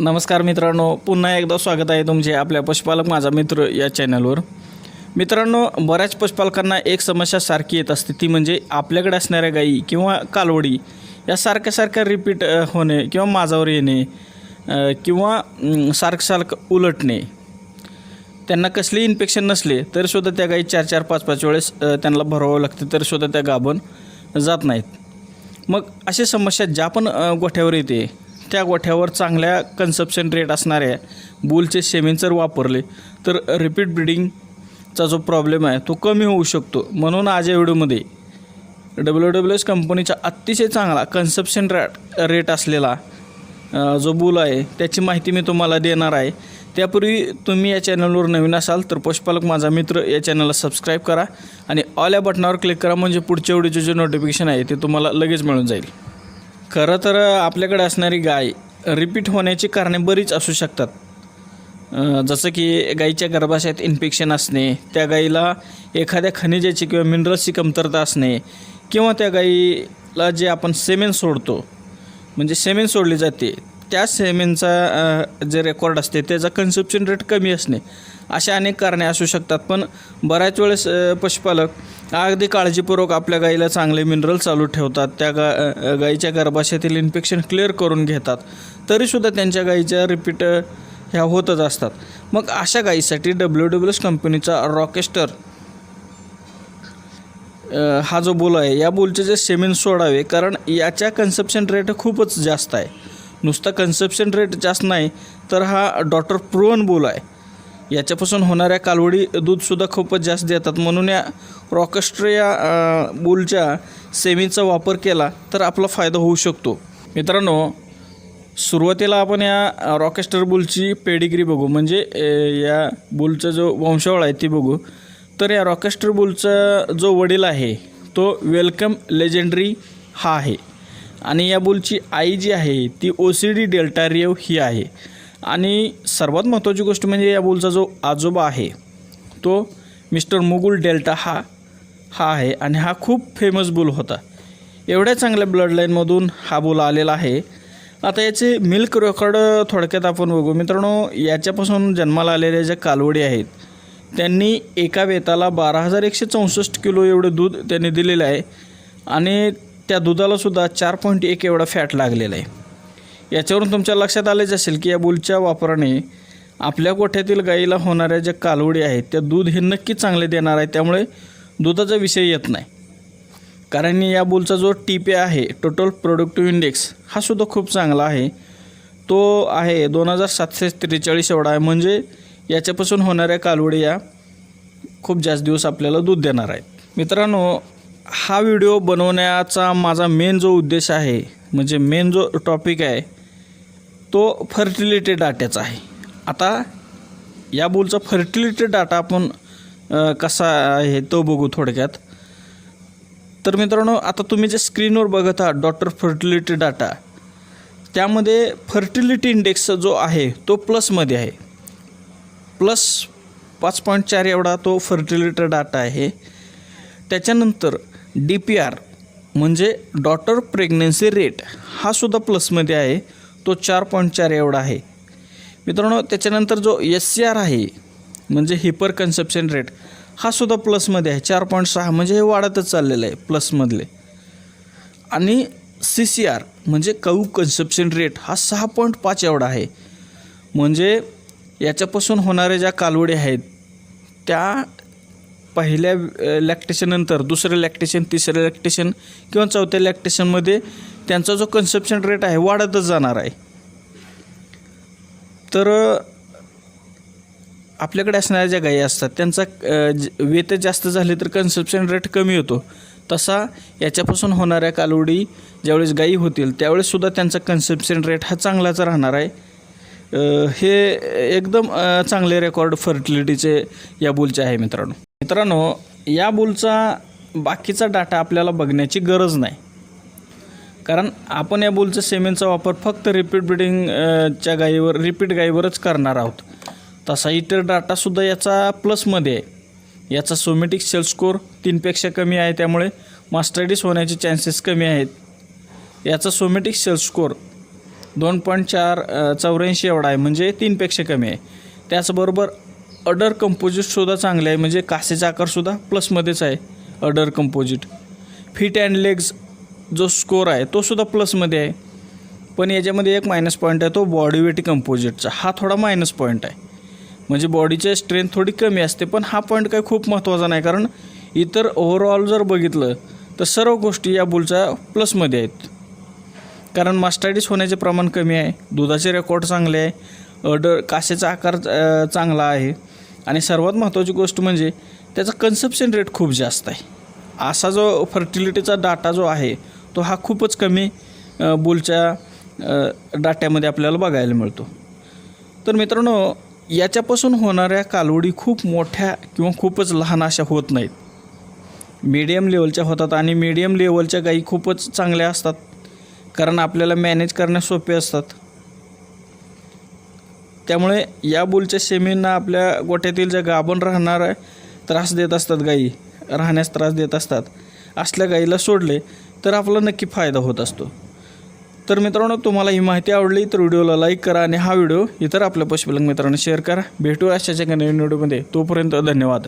नमस्कार मित्रांनो पुन्हा एकदा स्वागत आहे तुमचे आपल्या पशुपालक माझा मित्र या चॅनलवर. मित्रांनो बऱ्याच पशुपालकांना एक समस्या सारखी येत असते ती म्हणजे आपल्याकडे असणाऱ्या गायी किंवा कालवडी या सारख्या सारख्या रिपीट होणे किंवा माझावर येणे किंवा सारखं सारखं उलटणे. त्यांना कसले इन्फेक्शन नसले तरीसुद्धा त्या गाई चार चार पाच पाच वेळेस त्यांना भरवावं लागते तरीसुद्धा त्या गाभण जात नाहीत. मग अशी समस्या ज्या पण गोठ्यावर येते त्या गोठ्यावर चांगल्या कन्सप्शन रेट असणाऱ्या बुलचे सेमिन जर वापरले तर रिपीट ब्रिडिंगचा जो प्रॉब्लेम आहे तो कमी होऊ शकतो. म्हणून आज या व्हिडिओमध्ये डब्ल्यू डब्ल्यू एस कंपनीचा अतिशय चांगला कन्सप्शन रेट रेट असलेला जो बुल आहे त्याची माहिती मी तुम्हाला देणार आहे. त्यापूर्वी तुम्ही या चॅनलवर नवीन असाल तर पशुपालक माझा मित्र या चॅनलला सबस्क्राईब करा आणि ऑल या बटनावर क्लिक करा म्हणजे पुढच्या व्हिडिओचे जे नोटिफिकेशन आहे ते तुम्हाला लगेच मिळून जाईल. खरं तर आपल्याकडे असणारी गाय रिपीट होण्याची कारणे बरीच असू शकतात. जसं की गाईच्या गर्भाशयात इन्फेक्शन असणे त्या गाईला एखाद्या खनिजाची किंवा मिनरल्सची कमतरता असणे किंवा त्या गाईला जे आपण सेमेन सोडतो म्हणजे सेमेन सोडली जाते त्या सेमेनचा जे रेकॉर्ड असते त्याचा कन्झप्शन रेट कमी असणे. अशा अनेक कारणे असू शकतात. पण बऱ्याच वेळेस पशुपालक अगदी काळजीपूर्वक आपल्या गाईला चांगले मिनरल चालू ठेवतात. त्या गा गाईच्या गर्भाशयातील इन्फेक्शन क्लिअर करून घेतात. तरीसुद्धा त्यांच्या गाईच्या रिपीट ह्या होतच असतात. मग अशा गाईसाठी डब्ल्यू डब्ल्यू एस कंपनीचा रॉकेस्टर हा जो बोल आहे या बोलचे जे सेमेन सोडावे कारण याच्या कन्सप्शन रेट खूपच जास्त आहे. नुसता कन्सप्शन रेट जास्त नाही तर हा डॉक्टर प्रोवन बोल आहे. याच्यापासून होणाऱ्या कालवडी दूधसुद्धा खूपच जास्त देतात म्हणून या रॉकस्ट्र या बुलच्या सेमीचा वापर केला तर आपला फायदा होऊ शकतो. मित्रांनो सुरुवातीला आपण या रॉकेस्टर बुलची पेडिग्री बघू. म्हणजे या बुलचा जो वंशावळ आहे ती बघू. तर या रॉकेस्टर बुलचा जो वडील आहे तो वेलकम लेजेंडरी हा आहे. आणि या बुलची आई जी आहे ती ओ सी डी डेल्टा रेव ही आहे. आणि सर्वात महत्त्वाची गोष्ट म्हणजे या बुलचा जो आजोबा आहे तो मिस्टर मुगुल डेल्टा हा हा आहे आणि हा खूप फेमस बुल होता. एवढ्या चांगल्या ब्लडलाईनमधून हा बुल आलेला आहे. आता याचे मिल्क रेकॉर्ड थोडक्यात आपण बघू. मित्रांनो याच्यापासून जन्माला आलेल्या ज्या कालवडी आहेत त्यांनी एका वेताला बारा हजार एकशे चौसष्ट किलो एवढं दूध त्यांनी दिलेलं आहे आणि त्या दुधालासुद्धा चार पॉईंट एक एवढा फॅट लागलेला आहे. याच्यावरून तुमच्या लक्षात आलेच असेल की या बुलच्या वापराने आपल्या गोठ्यातील गाईला होणाऱ्या ज्या कालवडी आहेत त्या दूध हे नक्कीच चांगले देणार आहे त्यामुळे दुधाचा विषय येत नाही. कारण या बुलचा जो टी पी आहे टोटल प्रोडक्टिव्ह इंडेक्स हा सुद्धा खूप चांगला आहे. तो आहे दोन हजार सातशे त्रेचाळीस एवढा आहे म्हणजे याच्यापासून होणाऱ्या कालवडी या खूप जास्त दिवस आपल्याला दूध देणार आहेत. मित्रांनो हा व्हिडिओ बनवण्याचा माझा मेन जो उद्देश आहे म्हणजे मेन जो टॉपिक आहे तो फर्टिलिटी डाट्याचा आहे. आता या बोलचा फर्टिलिटी डाटा आपण कसा आहे तो बघू थोडक्यात. तर मित्रांनो आता तुम्ही जे स्क्रीनवर बघत आहात डॉक्टर फर्टिलिटी डाटा त्यामध्ये फर्टिलिटी इंडेक्स जो आहे तो प्लसमध्ये आहे. प्लस पाच पॉईंट चार एवढा तो फर्टिलिटी डाटा आहे. त्याच्यानंतर डी पी आर म्हणजे डॉटर प्रेग्नन्सी रेट हा सुद्धा प्लसमध्ये आहे. तो चार पॉईंट चार एवढा आहे. मित्रांनो त्याच्यानंतर जो एस सी आर आहे म्हणजे हिपर कन्सेप्शन रेट हा सुद्धा प्लसमध्ये आहे. चार पॉईंट सहा म्हणजे हे वाढतच चाललेलं आहे प्लसमधले आणि सी सी आर म्हणजे कऊ कन्सेप्शन रेट हा सहा पॉईंट पाच एवढा आहे. म्हणजे याच्यापासून होणाऱ्या ज्या कालवडी आहेत त्या पहिल्या लॅक्टेशननंतर दुसरं लॅक्टेशन तिसरं लॅक्टेशन किंवा चौथ्या लॅक्टेशनमध्ये त्यांचा जो कन्सप्शन रेट आहे वाढतच जाणार आहे. तर आपल्याकडे असणाऱ्या ज्या गायी असतात त्यांचा वेत जास्त झाले तर कन्सप्शन रेट कमी होतो. तसा याच्यापासून होणाऱ्या कालवडी ज्यावेळेस गायी होतील त्यावेळेससुद्धा त्यांचा कन्सप्शन रेट हा चांगलाच राहणार आहे. हे एकदम चांगले रेकॉर्ड फर्टिलिटीचे या बुलचे आहे मित्रांनो. मित्रांनो या बुलचा बाकीचा डाटा आपल्याला बघण्याची गरज नाही. कारण आपण या बुलच्या सेमेंटचा वापर फक्त रिपीट ब्रिडिंग गाईवर च्या रिपीट गाईवरच करणार आहोत. तसा इतर डाटासुद्धा याचा प्लसमध्ये आहे. याचा सोमेटिक सेल स्कोर तीनपेक्षा कमी आहे त्यामुळे मास्टर्डिस होण्याचे चान्सेस कमी आहेत. याचा सोमेटिक सेल स्कोर दोन पॉईंट चार चौऱ्याऐंशी एवढा आहे म्हणजे तीनपेक्षा कमी आहे. त्याचबरोबर अडर कंपोजिटसुद्धा चांगले आहे. म्हणजे कासेचा आकारसुद्धा प्लसमध्येच आहे. Udder composite fit and legs जो स्कोर आहे तो सुद्धा प्लसमध्ये आहे. पण याच्यामध्ये एक मायनस पॉईंट आहे तो बॉडी वेट कंपोजिटचा हा थोडा मायनस पॉईंट आहे. म्हणजे बॉडीचे स्ट्रेंथ थोडी कमी असते पण हा पॉईंट काही खूप महत्त्वाचा नाही. कारण इतर ओव्हरऑल जर बघितलं तर सर्व गोष्टी या बुलच्या प्लसमध्ये आहेत. कारण मास्टायटिस होण्याचे प्रमाण कमी आहे. दुधाचे रेकॉर्ड चांगले आहे. अडर कासेचा आकार चांगला आहे. आणि सर्वात महत्त्वाची गोष्ट म्हणजे त्याचा कन्सप्शन रेट खूप जास्त आहे. असा जो फर्टिलिटीचा डाटा जो आहे तो हा खूपच कमी बुलच्या डाट्यामध्ये आपल्याला बघायला मिळतो. तर मित्रांनो याच्यापासून होणाऱ्या कालवडी खूप मोठ्या किंवा खूपच लहान अशा होत नाहीत. मीडियम लेवलच्या होतात आणि मीडियम लेवलच्या गाई खूपच चांगल्या असतात. कारण आपल्याला मॅनेज करण्यास सोपे असतात. त्यामुळे या बुलच्या शेमींना आपल्या गोठ्यातील ज्या गाभण राहणार त्रास देत असतात गायी राहण्यास त्रास देत असतात. असल्या गाईला सोडले तर आपला नक्की फायदा होत असतो. तर मित्रांनो तुम्हाला ही माहिती आवडली तर व्हिडिओला लाईक करा आणि हा व्हिडिओ इतर आपल्या पशुपालक मित्रांना शेअर करा. भेटू अशाच्या नवीन व्हिडिओमध्ये. तोपर्यंत धन्यवाद.